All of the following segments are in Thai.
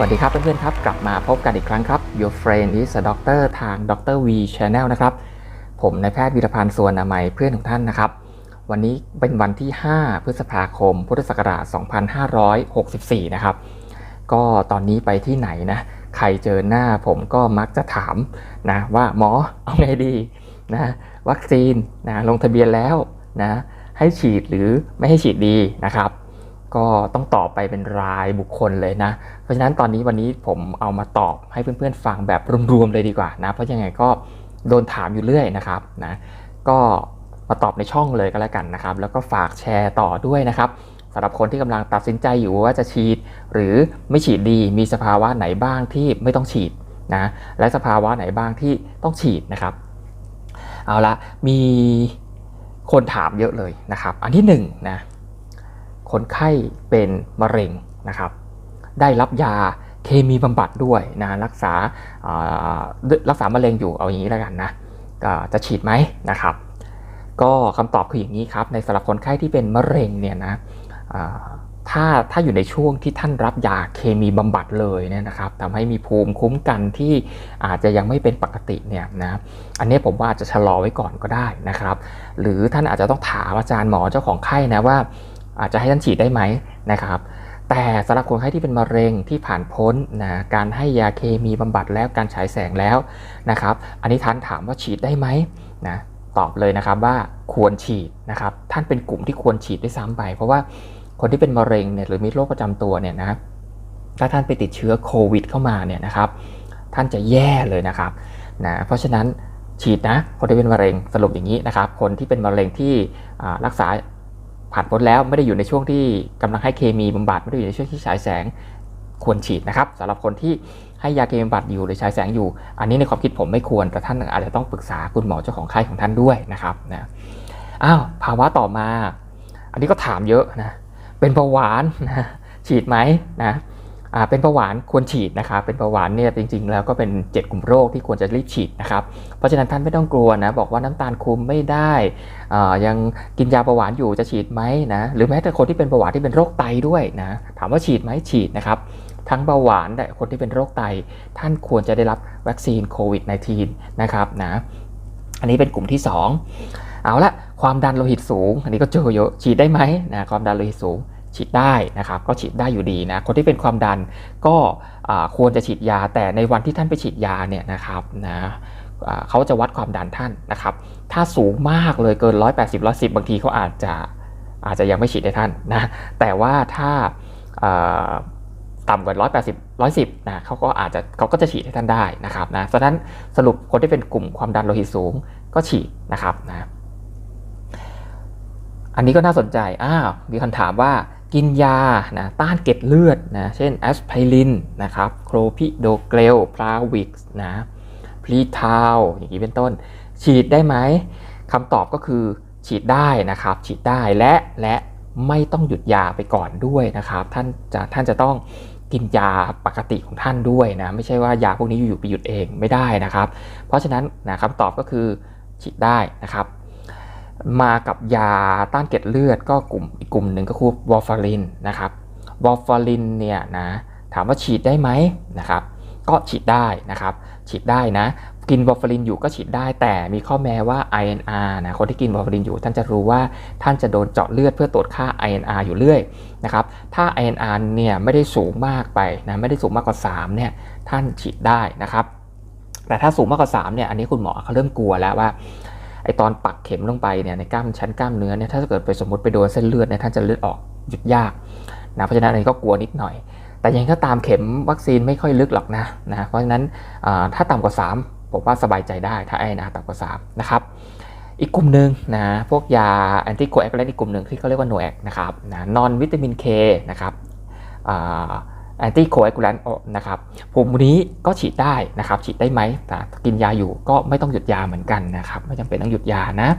สวัสดีครับเพื่อนๆครับ กลับมาพบกันอีกครั้งครับ Your friend is a doctor ทาง Dr. V Channel นะครับ ผมนายแพทย์วีรพันธ์สวนนามัยเพื่อนของท่านนะครับ วันนี้เป็นวันที่ 5 พฤษภาคม พุทธศักราช 2564 นะครับ ก็ตอนนี้ไปที่ไหนนะ ใครเจอหน้าผมก็มักจะถามนะว่าหมอเอาไงดีนะวัคซีนนะลงทะเบียนแล้วนะให้ฉีดหรือไม่ให้ฉีดดีนะครับ ก็ต้องตอบไปเป็นรายบุคคลเลยนะ เพราะฉะนั้นตอนนี้วันนี้ผมเอามาตอบให้เพื่อนๆฟังแบบรวมๆเลยดีกว่านะ เพราะยังไงก็โดนถามอยู่เรื่อยนะครับนะก็มาตอบในช่องเลยก็แล้วกันนะครับ แล้วก็ฝากแชร์ต่อด้วยนะครับสำหรับคนที่กำลังตัดสินใจอยู่ว่าจะฉีด หรือไม่ฉีดดีมีสภาวะไหนบ้างที่ไม่ต้องฉีดนะและสภาวะไหนบ้างที่ต้องฉีดนะครับ เอาละมีคนถามเยอะเลยนะครับ อันที่หนึ่งนะ คนไข้เป็นมะเร็งนะครับ ได้รับยาเคมีบำบัดด้วยนะรักษาารักษามะเร็งอยู่เอาอย่างนี้แล้วกันนะจะฉีดไหมนะครับ ก็คำตอบคืออย่างนี้ครับ ในสำหรับคนไข้ที่เป็นมะเร็งเนี่ยนะถ้าถ้าอยู่ในช่วงที่ท่านรับยาเคมีบำบัดเลยเนี่ยนะครับทำให้มีภูมิคุ้มกันที่อาจจะยังไม่เป็นปกติเนี่ยนะอันนี้ผมว่าอาจจะชะลอไว้ก่อนก็ได้นะครับ หรือท่านอาจจะต้องถามอาจารย์หมอเจ้าของไข้นะว่า อาจจะให้ท่านฉีดได้ไหมนะครับแต่สำหรับคนไข้ที่เป็นมะเร็งที่ผ่านพ้นนะการให้ยาเคมีบำบัดแล้วการฉายแสงแล้วนะครับ อันนี้ท่านถามว่าฉีดได้ไหมนะตอบเลยนะครับว่าควรฉีดนะครับ ท่านเป็นกลุ่มที่ควรฉีดด้วยซ้ำไป เพราะว่าคนที่เป็นมะเร็งเนี่ยหรือมีโรคประจำตัวเนี่ยนะถ้าท่านไปติดเชื้อโควิด เข้ามาเนี่ยนะครับ ท่านจะแย่เลยนะครับนะเพราะฉะนั้นฉีดนะคนที่เป็นมะเร็งสรุปอย่างนี้นะครับ คนที่เป็นมะเร็งที่รักษา ผ่านพ้นแล้วไม่ได้อยู่ในช่วงที่กำลังให้เคมีบำบัดไม่ได้อยู่ในช่วงที่ฉายแสงควรฉีดนะครับสำหรับคนที่ให้ยาเคมีบำบัดอยู่หรือฉายแสงอยู่ อันนี้ในความคิดผมไม่ควรแต่ท่านอาจจะต้องปรึกษาคุณหมอเจ้าของไข้ของท่านด้วยนะครับนะอ้าวภาวะต่อมา อันนี้ก็ถามเยอะนะเป็นเบาหวานนะฉีดไหมนะ เป็นเบาหวานควรฉีดนะครับ เป็นเบาหวานเนี่ยจริงๆ แล้วก็เป็น 7 กลุ่มโรคที่ควรจะรีบฉีดนะครับ เพราะฉะนั้นท่านไม่ต้องกลัวนะบอกว่าน้ำตาลคุมไม่ได้อ่ายังกินยาเบาหวานอยู่จะฉีดไหมนะหรือแม้แต่คนที่เป็นเบาหวานที่เป็นโรคไตด้วยนะถามว่าฉีดไหมฉีดนะครับทั้งเบาหวานและคนที่เป็นโรคไต ท่านควรจะได้รับวัคซีนโควิด -19 นะครับนะอันนี้เป็นกลุ่มที่ 2 เอาละความดันโลหิตสูง อันนี้ก็เจอเยอะฉีดได้ไหมนะความดันโลหิตสูง ฉีดได้นะครับก็ฉีดได้อยู่ดีนะคนที่เป็นความดันก็ควรจะฉีดยาแต่ในวันที่ท่านไปฉีดยาเนี่ยนะครับนะเขาจะวัดความดันท่านนะครับ ถ้าสูงมากเลยเกิน 180 110 บางทีเขาอาจจะอาจจะยังไม่ฉีดให้ท่านนะแต่ว่าถ้าเอ่อต่ำกว่า 180 110 นะเขาก็อาจจะเขาก็จะฉีดให้ท่านได้นะครับนะเพราะฉะนั้นสรุปคนที่เป็นกลุ่มความดันโลหิตสูงก็ฉีดนะครับนะอันนี้ก็น่าสนใจอ้าวมีคำถามว่า กินยานะต้านเกล็ดเลือดนะเช่นแอสไพรินนะครับโครพิโดเกลพลาวิกนะพลีทาวอย่างนี้เป็นต้น ฉีดได้ไหมคำตอบก็คือฉีดได้นะครับ ฉีดได้และและไม่ต้องหยุดยาไปก่อนด้วยนะครับ ท่านจะท่านจะต้องกินยาปกติของท่านด้วยนะไม่ใช่ว่ายาพวกนี้อยู่ๆไปหยุดเองไม่ได้นะครับ เพราะฉะนั้นนะคำตอบก็คือฉีดได้นะครับ มากับยาต้านเกล็ดเลือดก็กลุ่มอีกกลุ่มหนึ่งก็คือวอร์ฟารินนะครับวอร์ฟารินเนี่ยนะถามว่าฉีดได้ไหมนะครับ ก็ฉีดได้นะครับ ฉีดได้นะ กินวอร์ฟารินอยู่ก็ฉีดได้ แต่มีข้อแม้ว่า INR นะคนที่กินวอร์ฟารินอยู่ ท่านจะรู้ว่าท่านจะโดนเจาะเลือดเพื่อตรวจค่า INR อยู่เรื่อยนะครับ ถ้า INR เนี่ยไม่ได้สูงมากไปนะไม่ได้สูงมากกว่า3เนี่ยท่านฉีดได้นะครับแต่ถ้าสูงมากกว่า3เนี่ยอันนี้คุณหมอเขาเริ่มกลัวแล้วว่า อตอนปักเข็มลงไปเนี่ยในกล้ามชั้นกล้ามเนื้อเนี่ยถ้าเกิดไปสมมติไปโดนเส้นเลือดเนี่ยท่านจะเลือดออกหยุดยากนะเพราะฉะนั้นอันนี้ก็กลัวนิดหน่อย แต่ยังก็ตามเข็มวัคซีนไม่ค่อยลึกหรอกนะนะเพราะฉะนั้นถ้าต่ำกว่า 3 ผมว่าสบายใจได้ถ้าไอ้นะต่ำกว่า 3 นะครับอีกกลุ่มหนึ่งนะพวกยาแอนติโคแอคเลนอีกกลุ่มหนึ่งที่เขาเรียกว่าโนแอคนะครับนะนอนวิตามินเคนะครับ แอนติโคแอคเลนนะครับผมนี้ก็ฉีดได้นะครับฉีดได้ไหมแต่กินยาอยู่ก็ไม่ต้องหยุดยาเหมือนกันนะครับไม่จำเป็นต้องหยุดยานะ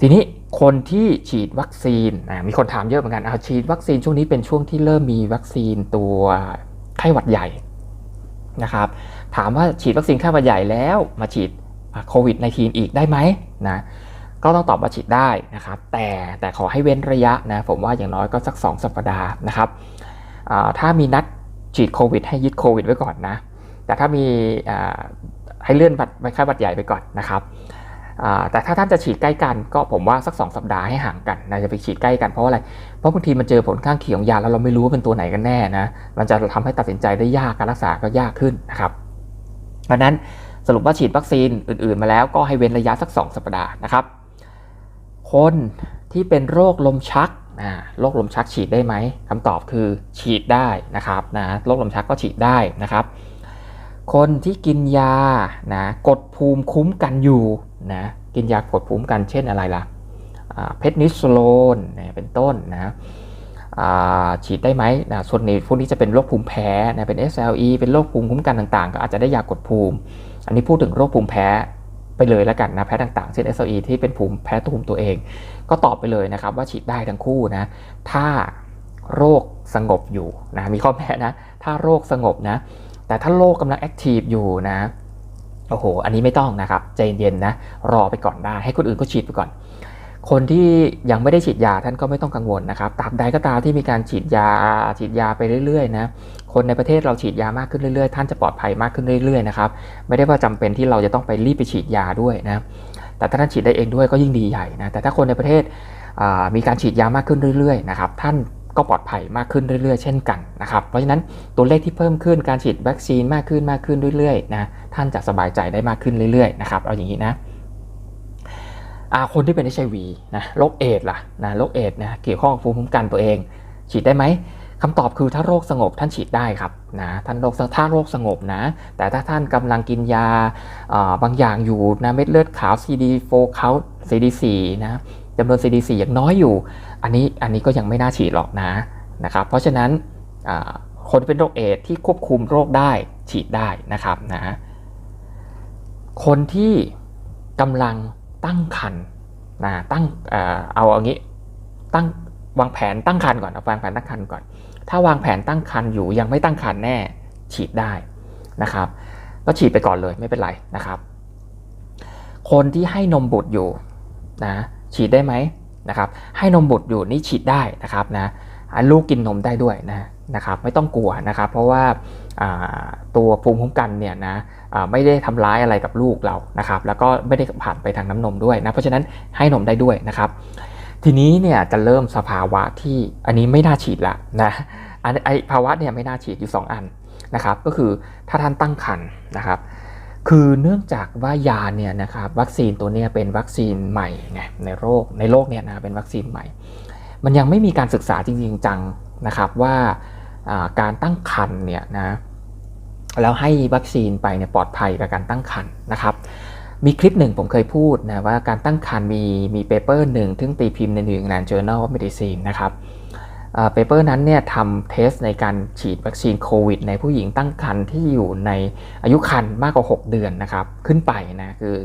ทีนี้คนที่ฉีดวัคซีนมีคนถามเยอะเหมือนกันเอาฉีดวัคซีนช่วงนี้เป็นช่วงที่เริ่มมีวัคซีนตัวไข้หวัดใหญ่นะครับถามว่าฉีดวัคซีนไข้หวัดใหญ่แล้วมาฉีดโควิด -19 อีกได้ไหมนะก็ต้องตอบว่าฉีดได้นะครับแต่แต่ขอให้เว้นระยะนะผมว่าอย่างน้อยก็สัก 2 สัปดาห์นะครับ ถ้ามีนัดฉีดโควิด ให้ยึดโควิดไว้ก่อนนะ แต่ถ้ามีให้เลื่อนบัตรไว้ค่าบัตรใหญ่ไปก่อนนะครับแต่ถ้าท่านจะฉีดใกล้กันก็ผมว่าสัก 2 สัปดาห์ให้ห่างกันนะจะไปฉีดใกล้กันเพราะอะไร เพราะบางทีมันเจอผลข้างเคียงของยาแล้วเราไม่รู้ว่าเป็นตัวไหนกันแน่นะ มันจะทำให้ตัดสินใจได้ยากการรักษาก็ยากขึ้นนะครับ เพราะนั้นสรุปว่าฉีดวัคซีนอื่น ๆ มาแล้วก็ให้เว้นระยะสัก 2 สัปดาห์นะครับ คนที่เป็นโรคลมชัก โรคลมชักฉีดได้ไหมคำตอบคือฉีดได้นะครับนะโรคลมชักก็ฉีดได้นะครับ คนที่กินยานะกดภูมิคุ้มกันอยู่นะกินยากดภูมิคันเช่นอะไรล่ะเพทนิสโลนนะเป็นต้นนะฉีดได้ไหมนะส่วนนี้พวกนี้จะเป็นโรคภูมิแพ้นะเป็น SLE เป็นโรคภูมิคุ้มกันต่างๆ ก็อาจจะได้ยากดภูมิ อันนี้พูดถึงโรคภูมิแพ้ ไปเลยแล้วกันนะแพ้ต่างๆ เช่น SLE ที่เป็นภูมิแพ้ตัวภูมิตัวเอง ก็ตอบไปเลยนะครับว่าฉีดได้ทั้งคู่นะถ้าโรคสงบอยู่นะมีข้อแม้นะถ้าโรคสงบนะแต่ถ้าโรคกำลังแอคทีฟอยู่นะโอ้โห อันนี้ไม่ต้องนะครับ ใจเย็นนะ รอไปก่อนได้ ให้คนอื่นก็ฉีดไปก่อน คนที่ยังไม่ได้ฉีดยาท่านก็ไม่ต้องกังวลนะครับตราบใดก็ตามที่มีการฉีดยาฉีดยาไปเรื่อยๆนะคนในประเทศเราฉีดยามากขึ้นเรื่อยๆ ท่านจะปลอดภัยมากขึ้นเรื่อยๆนะครับไม่ได้ว่าจำเป็นที่เราจะต้องไปรีบไปฉีดยาด้วยนะแต่ถ้าท่านฉีดได้เองด้วยก็ยิ่งดีใหญ่นะแต่ถ้าคนในประเทศมีการฉีดยามากขึ้นเรื่อยๆนะครับท่านก็ปลอดภัยมากขึ้นเรื่อยๆ เช่นกันนะครับเพราะฉะนั้นตัวเลขที่เพิ่มขึ้นการฉีดวัคซีนมากขึ้นมากขึ้นเรื่อยๆนะท่านจะสบายใจได้มากขึ้นเรื่อยๆนะครับเอาอย่างนี้นะอ่า คนที่เป็น HIV นะโรคเอดส์ล่ะนะโรคเอดส์นะเกี่ยวข้องกับภูมิคุ้มกันตัวเอง ฉีดได้ไหมคำตอบคือถ้าโรคสงบท่านฉีดได้ครับนะท่านโรคถ้าโรคสงบนะ แต่ถ้าท่านกำลังกินยาบางอย่างอยู่นะเม็ดเลือดขาว CD4 เขา CD4 นะจำนวน CD4 อย่างน้อยอยู่ อันนี้อันนี้ก็ยังไม่น่าฉีดหรอกนะนะครับเพราะฉะนั้นคนเป็นโรคเอดส์ที่ควบคุมโรคได้ฉีดได้นะครับนะคนที่กำลัง ตั้งครรภ์นะตั้งเอ่อเอาอย่างนี้ตั้งวางแผนตั้งครรภ์ก่อนเอาวางแผนตั้งครรภ์ก่อน ถ้าวางแผนตั้งครรภ์อยู่ยังไม่ตั้งครรภ์แน่ฉีดได้นะครับ ก็ฉีดไปก่อนเลยไม่เป็นไรนะครับ คนที่ให้นมบุตรอยู่นะฉีดได้ไหมนะครับ ให้นมบุตรอยู่นี่ฉีดได้นะครับนะลูกกินนมได้ด้วยนะ นะครับไม่ต้องกลัวนะครับ เพราะว่าตัวภูมิคุ้มกันเนี่ยนะไม่ได้ทำร้ายอะไรกับลูกเรานะครับ แล้วก็ไม่ได้ผ่านไปทางน้ำนมด้วยนะเพราะฉะนั้นให้นมได้ด้วยนะครับ ทีนี้เนี่ยจะเริ่มสภาวะที่อันนี้ไม่น่าฉีดละนะอันไอภาวะเนี่ยไม่น่าฉีดอยู่ 2 อันนะครับ ก็คือถ้าท่านตั้งครรภ์นะครับ คือเนื่องจากว่ายาเนี่ยนะครับวัคซีนตัวเนี้ยเป็นวัคซีนใหม่ไงในโรคในโลกเนี่ยนะเป็นวัคซีนใหม่ มันยังไม่มีการศึกษาจริงๆจัง นะครับว่าการตั้งครรภ์เนี่ยนะแล้วให้วัคซีนไปเนี่ยปลอดภัยกับการตั้งครรภ์นะครับมีคลิปหนึ่งผมเคยพูดนะว่าการตั้งครรภ์มีมีเปเปอร์หนึ่งซึ่งตีพิมพ์ใน New England Journal of Medicine นะครับเปเปอร์นั้นเนี่ยทำเทสในการฉีดวัคซีนโควิด ในผู้หญิงตั้งครรภ์ที่อยู่ในอายุครรภ์มากกว่า 6 เดือนนะครับขึ้นไปนะคือ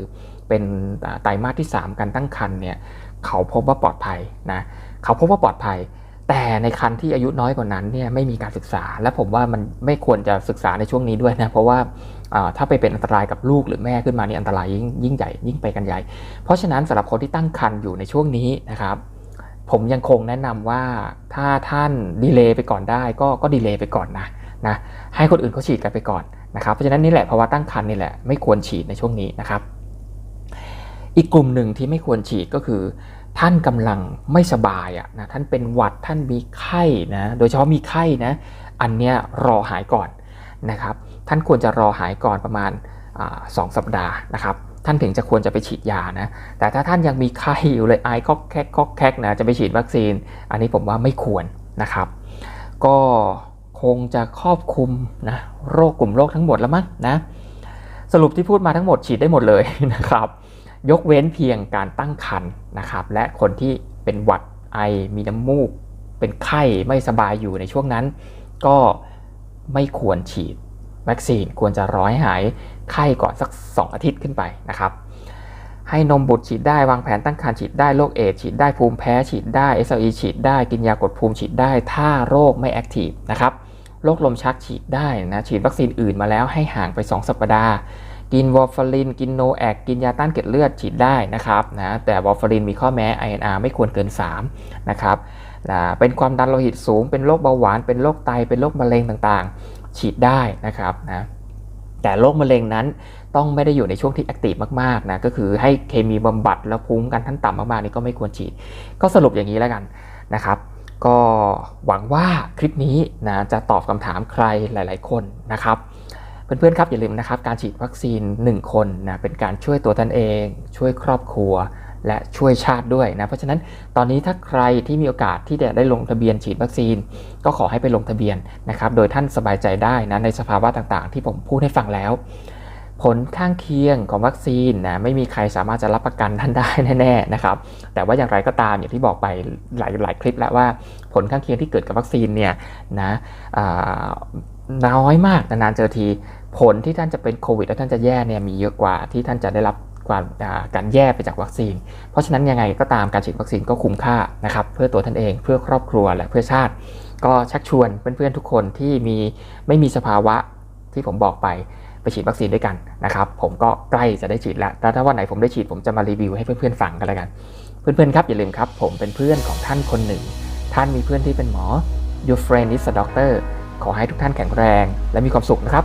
เป็นไตรมาสที่ 3 การตั้งครรภ์เนี่ยเขาพบว่าปลอดภัยนะเขาพบว่าปลอดภัย แต่ในครรภ์ที่อายุน้อยกว่านั้นเนี่ยไม่มีการศึกษา และผมว่ามันไม่ควรจะศึกษาในช่วงนี้ด้วยนะ เพราะว่าถ้าไปเป็นอันตรายกับลูกหรือแม่ขึ้นมานี่อันตรายยิ่งยิ่งใหญ่ยิ่งไปกันใหญ่ เพราะฉะนั้นสำหรับคนที่ตั้งครรภ์อยู่ในช่วงนี้นะครับ ผมยังคงแนะนำว่าถ้าท่านดีเลย์ไปก่อนได้ก็ก็ดีเลย์ไปก่อนนะนะให้คนอื่นเขาฉีดกันไปก่อนนะครับเพราะฉะนั้นนี่แหละภาวะตั้งครรภ์นี่แหละไม่ควรฉีดในช่วงนี้นะครับ อีกกลุ่มหนึ่งที่ไม่ควรฉีดก็คือ ท่านกำลังไม่สบายอะนะท่านเป็นหวัดท่านมีไข้นะโดยเฉพาะมีไข้นะอันเนี้ยรอหายก่อนนะครับ ท่านควรจะรอหายก่อนประมาณสองสัปดาห์นะครับท่านถึงจะควรจะไปฉีดยานะแต่ถ้าท่านยังมีไข้อยู่เลยไอก็แคกก็แคกนะจะไปฉีดวัคซีน อันนี้ผมว่าไม่ควรนะครับ ก็คงจะครอบคลุมนะโรคกลุ่มโรคทั้งหมดแล้วมั้งนะสรุปที่พูดมาทั้งหมดฉีดได้หมดเลยนะครับ ยกเว้นเพียงการตั้งครรภ์นะครับ และคนที่เป็นหวัดไอมีน้ำมูก เป็นไข้ไม่สบายอยู่ในช่วงนั้น ก็ไม่ควรฉีดวัคซีนควรจะร้อให้หายไข้ก่อนสัก 2 อาทิตย์ขึ้นไปนะครับ ให้นมบุตรฉีดได้วางแผนตั้งครรภ์ฉีดได้โรคเอดส์ฉีดได้ภูมิแพ้ฉีดได้ SLE ฉีดได้กินยากดภูมิฉีดได้ ถ้าโรคไม่แอคทีฟนะครับโรคลมชักฉีดได้นะฉีดวัคซีนอื่นมาแล้วให้ห่างไป 2 สัปดาห์ กินวอร์ฟาริน กินโนแอคกินยาต้านเกล็ดเลือดฉีดได้นะครับนะแต่วอร์ฟารินมีข้อแม้ INR ไม่ควรเกิน 3 นะครับนะเป็นความดันโลหิตสูง เป็นโรคเบาหวาน เป็นโรคไต เป็นโรคมะเร็งต่างๆ ฉีดได้นะครับนะแต่โรคมะเร็งนั้นต้องไม่ได้อยู่ในช่วงที่แอคทีฟมากๆนะก็คือให้เคมีบำบัดแล้วภูมิคุ้มกันท่านต่ำมากๆนี่ก็ไม่ควรฉีด ก็สรุปอย่างนี้แล้วกันนะครับก็หวังว่าคลิปนี้นะจะตอบคำถามใครหลาย ๆ คนนะครับ เพื่อนๆครับอย่าลืมนะครับการฉีดวัคซีน 1 คนนะเป็นการช่วยตัวท่านเอง ช่วยครอบครัว และช่วยชาติด้วยนะเพราะฉะนั้นตอนนี้ถ้าใครที่มีโอกาสที่จะได้ลงทะเบียนฉีดวัคซีน ก็ขอให้ไปลงทะเบียนนะครับโดยท่านสบายใจได้นะในสภาวะต่างๆ ที่ผมพูดให้ฟังแล้ว ผลข้างเคียงของวัคซีนนะไม่มีใครสามารถจะรับประกันท่านได้แน่ๆนะครับแต่ว่าอย่างไรก็ตามอย่างที่บอกไปหลายหลายคลิปแล้วว่าผลข้างเคียงที่เกิดกับวัคซีนเนี่ยนะน้อยมากนานๆเจอที ผลที่ท่านจะเป็นโควิดแล้วท่านจะแย่เนี่ยมีเยอะกว่าที่ท่านจะได้รับกว่าการแย่ไปจากวัคซีน เพราะฉะนั้นยังไงก็ตามการฉีดวัคซีนก็คุ้มค่านะครับเพื่อตัวท่านเองเพื่อครอบครัวและเพื่อชาติ ก็ชักชวนเพื่อนๆทุกคนที่มีไม่มีสภาวะที่ผมบอกไปไปฉีดวัคซีนด้วยกันนะครับผมก็ใกล้จะได้ฉีดแล้วแล้วถ้าวันไหนผมได้ฉีดผมจะมารีวิวให้เพื่อนๆฟังกันแล้วกัน เพื่อนๆครับอย่าลืมครับผมเป็นเพื่อนของท่านคนหนึ่ง ท่านมีเพื่อนที่เป็นหมอ Your friend is a doctor ขอให้ทุกท่านแข็งแรง และมีความสุขนะครับ